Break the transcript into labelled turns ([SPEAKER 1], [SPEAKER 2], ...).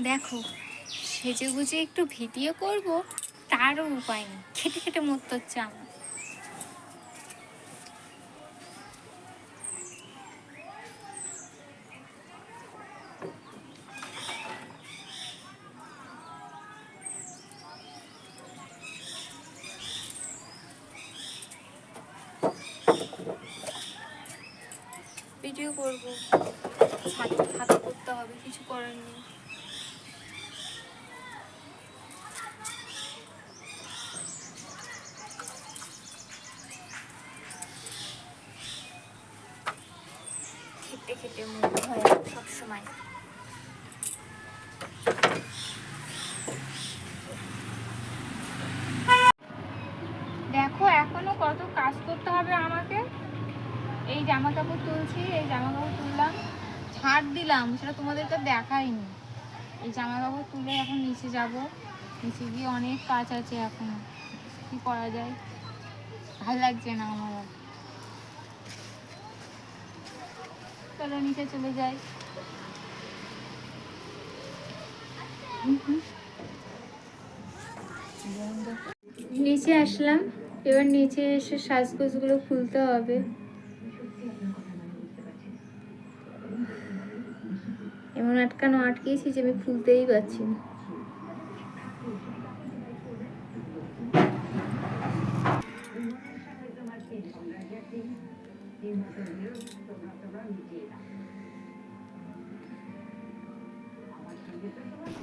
[SPEAKER 1] দেখো, সেজে গুজে একটু ভিডিও করব, তারও উপায় নেই। খেটে খেটে মরতে হচ্ছে আমার। ভিডিও করব। ছাদে থাকা করতে হবে, কিছু করার নেই। খেটে খেটে মুখ হয় সবসময় দেখো, এখনও কত কাজ করতে হবে আমাকে। এই জামা কাপড় তুলছি, এই জামা কাপড় তুললাম, ছাড় দিলাম, সেটা তোমাদেরকে দেখাইনি। এই জামা কাপড় তুলে এখন নিচে যাব। নিচে গিয়ে অনেক কাজ আছে এখনও। কি করা যায়? ভালো লাগছে না আমার। চলো নিচে চলে যাই নিচে আসলাম, এবার নিচে এসে সাজগোজগুলো খুলতে হবে। এমন আটকানো আটকেছি যে আমি খুলতেই পারছি না। Thank you.